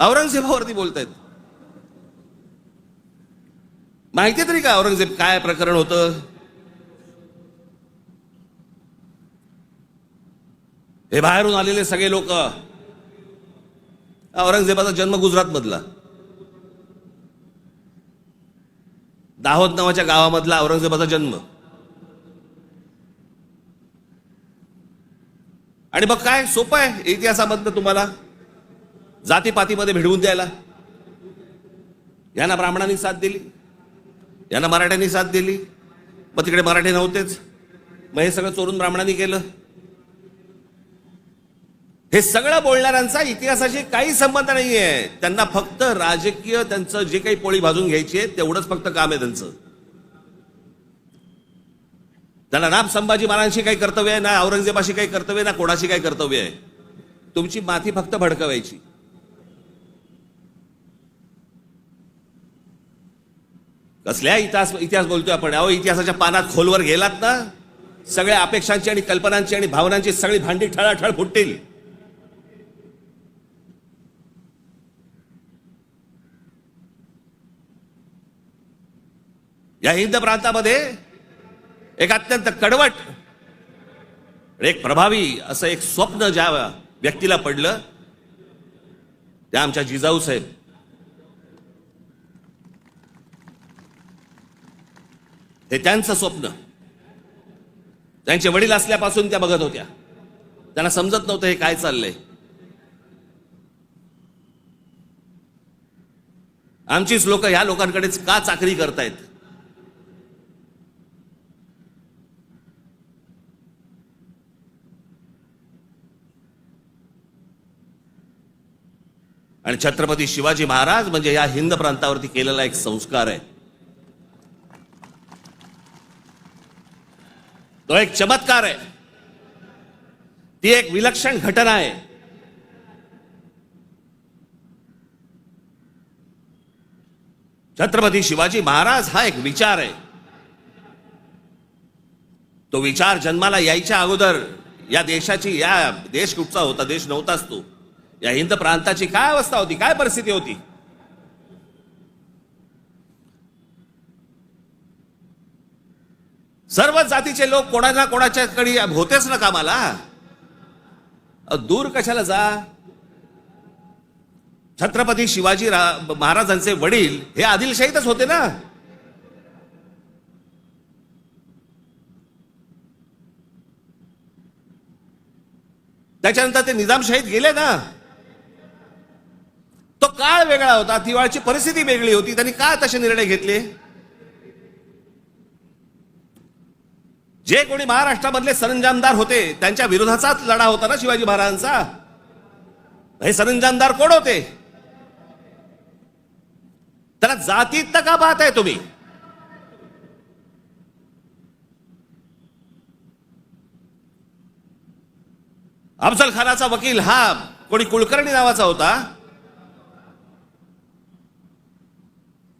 औरंगजेबावरती बोलतायत. माहिती तरी का औरंगजेब काय प्रकरण होतं? हे बाहेरून आलेले सगळे लोक औरंगजेबाचा जन्म गुजरात मधला. दाहोद नावाच्या गावामधला औरंगजेबाचा जन्म. आणि मग काय? सोपं आहे इतिहासामधलं तुम्हाला? जातीपातीमध्ये भिडवून द्यायला. यांना ब्राह्मणांनी साथ दिली. यांना मराठ्यांनी साथ दिली. मग तिकडे मराठी नव्हतेच. मग हे सगळं चोरून ब्राह्मणांनी केलं. हे सगळं बोलणाऱ्यांचा इतिहासाशी काही संबंध नाहीये. त्यांना फक्त राजकीय त्यांचं जे काही पोळी भाजून घ्यायची आहे तेवढंच फक्त काम आहे त्यांचं. त्यांना ना संभाजी महाराजांशी काही कर्तव्य आहे ना औरंगजेबाशी काही कर्तव्य आहे ना कोणाशी काही कर्तव्य आहे. तुमची माथी फक्त भडकवायची. कसल्या इतिहास इतिहास बोलतोय आपण? अहो इतिहासाच्या पानात खोलवर गेलात ना? सगळ्या अपेक्षांची आणि कल्पनांची आणि भावनांची सगळी भांडी ठळाठळ फुटतील. या हिंद प्रांतामध्ये एक अत्यंत कडवट एक प्रभावी असं एक स्वप्न ज्या व्यक्तीला पडलं त्या आमच्या जिजाऊ साहेब. हे त्यांचं स्वप्न. त्यांचे वडील असल्यापासून त्या बघत होत्या. त्यांना समजत नव्हतं हे काय चाललंय. आमचीच लोक ह्या लोकांकडेच का चाकरी करतायत? आणि छत्रपती शिवाजी महाराज म्हणजे या हिंद प्रांतावरती केलेला एक संस्कार आहे. तो एक चमत्कार आहे. ती एक विलक्षण घटना आहे. छत्रपती शिवाजी महाराज हा एक विचार आहे. तो विचार जन्माला यायच्या अगोदर या देशाची या देश कुठचा होता देश नव्हताच तो. या हिंद प्रांताची काय अवस्था होती काय परिस्थिती होती? सर्व जातीचे लोक कोणाच्या कोणाच्याकडे होतेच ना कामाला? दूर कशाला जा? छत्रपती शिवाजी महाराजांचे वडील हे आदिलशाहीतच होते ना? त्याच्यानंतर ते निजामशाहीत गेले ना? तो काळ वेगळा होता ती परिस्थिती वेगळी होती. त्यांनी का तसे निर्णय घेतले? जे कोणी महाराष्ट्रामधले सरंजामदार होते त्यांच्या विरोधाचाच लढा होता ना शिवाजी महाराजांचा? हे सरंजामदार कोण होते? त्याला जातीत का पाहताय तुम्ही? अफजल खानाचा वकील हा कोणी कुलकर्णी नावाचा होता?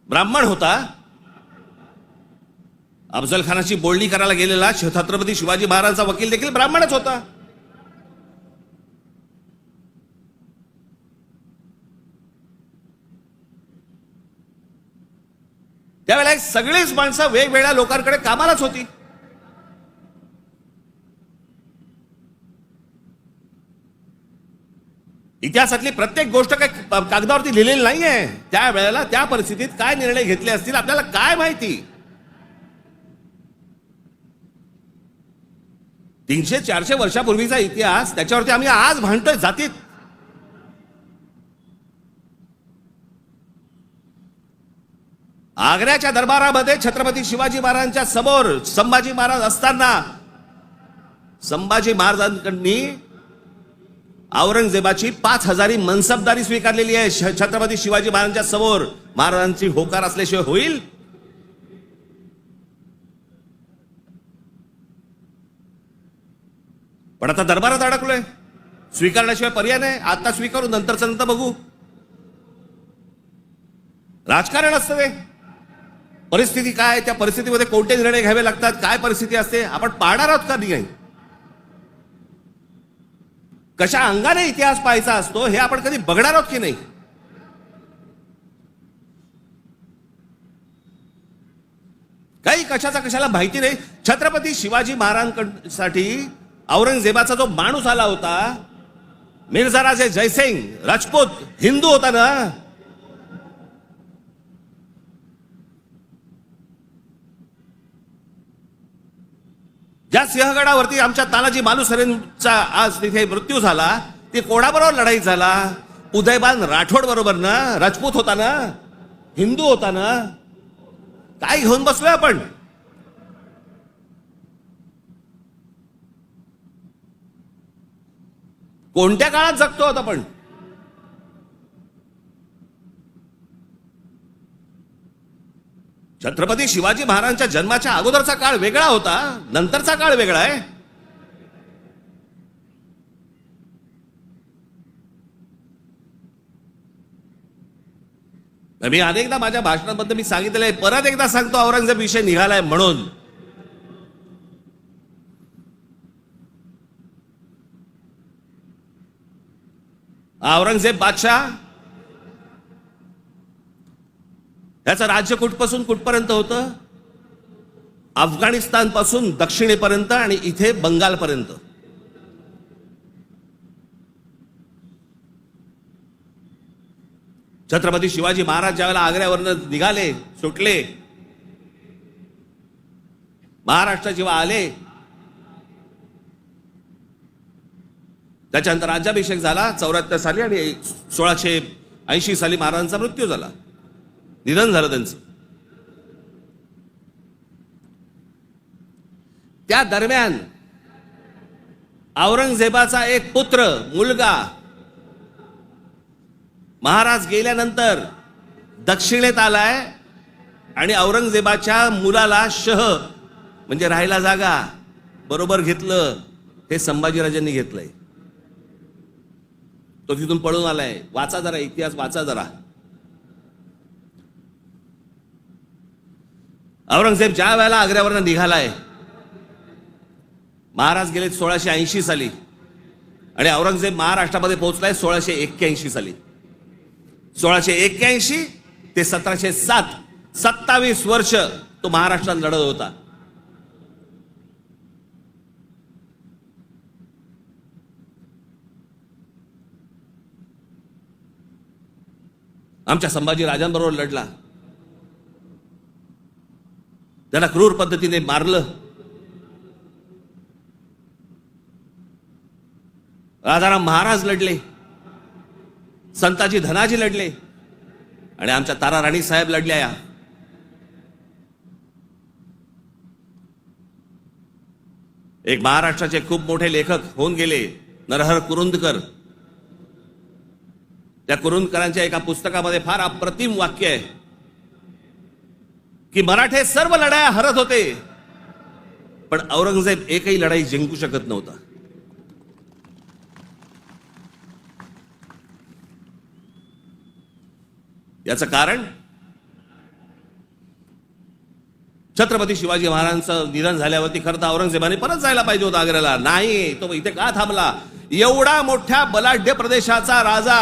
ब्राह्मण होता? अफजल खानाची बोलणी करायला गेलेला छत्रपती शिवाजी महाराजांचा वकील देखील ब्राह्मणच होता. त्यावेळेला सगळीच माणसं वेगवेगळ्या लोकांकडे कामालाच होती. इतिहासातली प्रत्येक गोष्ट काही कागदावरती लिहिलेली नाहीये. त्या वेळेला त्या परिस्थितीत काय निर्णय घेतले असतील आपल्याला काय माहिती? तीनशे चारशे वर्षापूर्वीचा इतिहास त्याच्यावरती आम्ही आज भांडतोय जातीत. आग्र्याच्या दरबारामध्ये छत्रपती शिवाजी महाराजांच्या समोर संभाजी महाराज असताना संभाजी महाराजांकडनी औरंगजेबाची पाच हजारी मनसबदारी स्वीकारलेली आहे. श- छत्रपती शिवाजी महाराजांच्या समोर महाराजांची होकार असल्याशिवाय होईल. पण आता दरबारात अडकलोय. स्वीकारण्याशिवाय पर्याय नाही. आता स्वीकारू नंतरच नंतर बघू. राजकारण असतं ते परिस्थिती काय त्या परिस्थितीमध्ये कोणते निर्णय घ्यावे लागतात? काय परिस्थिती असते? आपण पाहणार आहोत का नाही कशा अंगाने इतिहास पाहायचा असतो हे आपण कधी बघणार आहोत की नाही? काही कशाचा कशाला माहिती नाही. छत्रपती शिवाजी महाराजांसाठी औरंगजेबाचा जो माणूस आला होता मिर्झाराजे जयसिंग राजपूत हिंदू होता ना? ज्या सिंहगडावरती आमच्या तानाजी मालुसरेंचा आज तिथे मृत्यू झाला ते कोणाबरोबर लढाई झाला? उदयबान राठोड बरोबर ना? राजपूत होता ना? हिंदू होता ना? काय घेऊन बसलोय आपण? कोणत्या काळात जगतो आहोत आपण? छत्रपती शिवाजी महाराजांच्या जन्माच्या अगोदरचा काळ वेगळा होता नंतरचा काळ वेगळा आहे. मी अनेकदा माझ्या भाषणाबद्दल मी सांगितलेलं आहे परत एकदा सांगतो औरंगजेब विषय निघालाय म्हणून. औरंगजेब बादशाह? त्याचं राज्य कुठपासून कुठपर्यंत होतं? अफगाणिस्तानपासून दक्षिणेपर्यंत आणि इथे बंगालपर्यंत. छत्रपती शिवाजी महाराज ज्यावेळेला आग्र्यावरनं निघाले सुटले महाराष्ट्र जेव्हा आले त्याच्यानंतर राज्याभिषेक झाला चौऱ्याहत्तर साली आणि सोळाशे ऐंशी साली महाराजांचा मृत्यू झाला. निधन झालं त्यांचं. त्या दरम्यान औरंगजेबाचा एक पुत्र मुलगा महाराज गेल्यानंतर दक्षिणेत आलाय आणि औरंगजेबाच्या मुलाला शह म्हणजे राहायला जागा बरोबर घेतलं हे संभाजीराजांनी घेतलंय. तो तिथून पळून आलाय. वाचा जरा इतिहास वाचा जरा. औरंगजेब ज्या वेळेला आग्र्यावरनं निघालाय महाराज गेले सोळाशे ऐंशी साली. आणि औरंगजेब महाराष्ट्रामध्ये पोहोचलाय सोळाशे एक्क्याऐंशी साली. सोळाशे एक्क्याऐंशी ते सतराशे सात सत्तावीस वर्ष तो महाराष्ट्रात लढत होता. आमच्या संभाजी राजांबरोबर लढला. त्याला क्रूर पद्धतीने मारलं. राजाराम महाराज लढले. संताजी धनाजी लढले. आणि आमच्या तारा राणी साहेब लढल्या या. एक महाराष्ट्राचे खूप मोठे लेखक होऊन गेले नरहर कुरुंदकर. त्या कुरुंदकरांच्या एका पुस्तकामध्ये फार अप्रतिम वाक्य आहे की मराठे सर्व लढाया हरत होते पण औरंगजेब एकही लढाई जिंकू शकत नव्हता. याचं कारण? छत्रपती शिवाजी महाराजांचं निधन झाल्यावरती खरं तर औरंगजेबाने परत जायला पाहिजे होता आग्र्याला. नाही तो इथे का थांबला? एवढा मोठ्या बलाढ्य प्रदेशाचा राजा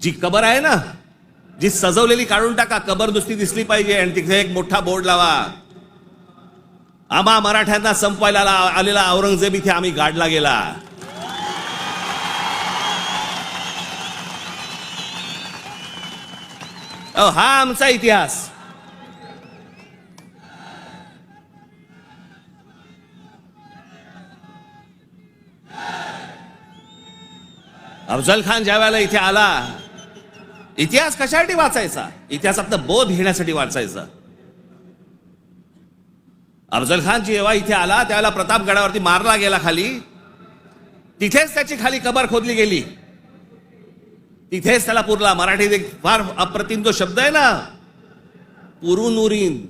जी कबर आहे ना जी सजवलेली काढून टाका कबर नुसती दिसली पाहिजे आणि तिथे एक मोठा बोर्ड लावा. आम्हा मराठ्यांना संपवायला आलेला औरंगजेब इथे आम्ही गाडला गेला. हा आमचा इतिहास. अफजल खान ज्या वेळेला इथे आला इतिहास कशासाठी वाचायचा? इतिहासातनं बोध घेण्यासाठी वाचायचा. अफजल खान जेव्हा इथे आला त्यावेळेला प्रतापगडावरती मारला गेला खाली. तिथेच त्याची खाली कबर खोदली गेली. तिथेच त्याला पुरला. मराठीत एक फार अप्रतिम जो शब्द आहे ना पुरून उरीन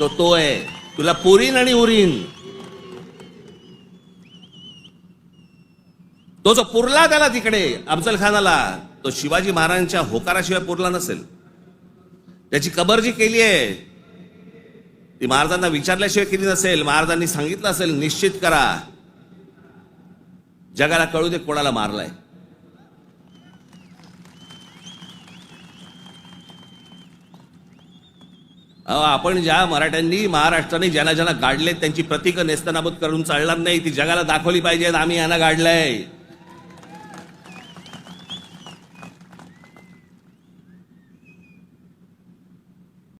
तो तो आहे. तुला पुरीन आणि उरीन. तो जो पुरला त्याला तिकडे अफजल खानाला. तो शिवाजी महाराजांच्या होकाराशिवाय पुरला नसेल. त्याची कबर जी केली आहे ती महाराजांना विचारल्याशिवाय केली नसेल महाराजांनी सांगितलं असेल निश्चित करा. जगाला कळू दे कोणाला मारलाय. अहो, आपण ज्या मराठ्यांनी महाराष्ट्राने ज्यांना ज्यांना गाडले त्यांची प्रतीकं नेस्तनाबूत करून चालणार नाही ती जगाला दाखवली पाहिजेत आम्ही यांना गाडलंय.